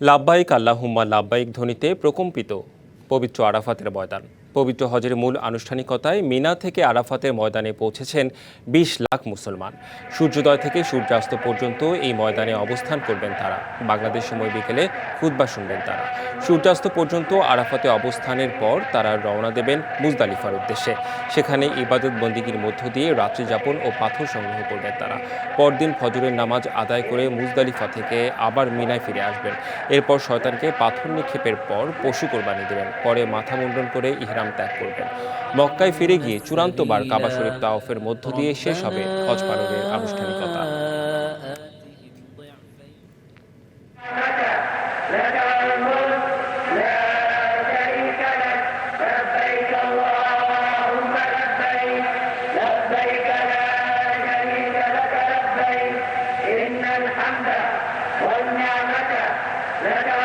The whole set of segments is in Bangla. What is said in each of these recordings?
লাভবাহিক আল্লাহুম্মা লাভবাহিক ধ্বনিতে প্রকম্পিত পবিত্র আরাফাতের ময়দান। পবিত্র হজের মূল আনুষ্ঠানিকতায় মিনা থেকে আরাফাতের ময়দানে পৌঁছেছেন বিশ লাখ মুসলমান। সূর্যোদয় থেকে সূর্যাস্ত পর্যন্ত এই ময়দানে অবস্থান করবেন তারা। বাংলাদেশ সময় বিকেলে খুতবা শুনবেন তারা। সূর্যাস্ত পর্যন্ত আরাফাতে অবস্থানের পর তারা রওনা দেবেন মুজদালিফার উদ্দেশ্যে। সেখানে ইবাদত বন্দিগির মধ্য দিয়ে রাত্রি যাপন ও পাথর সংগ্রহ করবেন তারা। পরদিন ফজরের নামাজ আদায় করে মুজদালিফা থেকে আবার মিনায় ফিরে আসবেন। এরপর শয়তানকে পাথর নিক্ষেপের পর পশু কোরবানি দেবেন। পরে মাথা মুন্ডন করে ইহরাম ত্যাগ করবেন মক্কায় ফিরে গিয়ে চূড়ান্তবার কাবা শরীফ তাওফের মধ্য দিয়ে শেষ হবে হজ পালনের আনুষ্ঠানিকতা إن الحمد والنعمة لك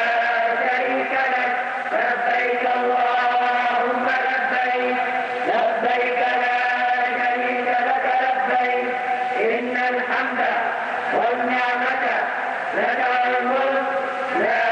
Let our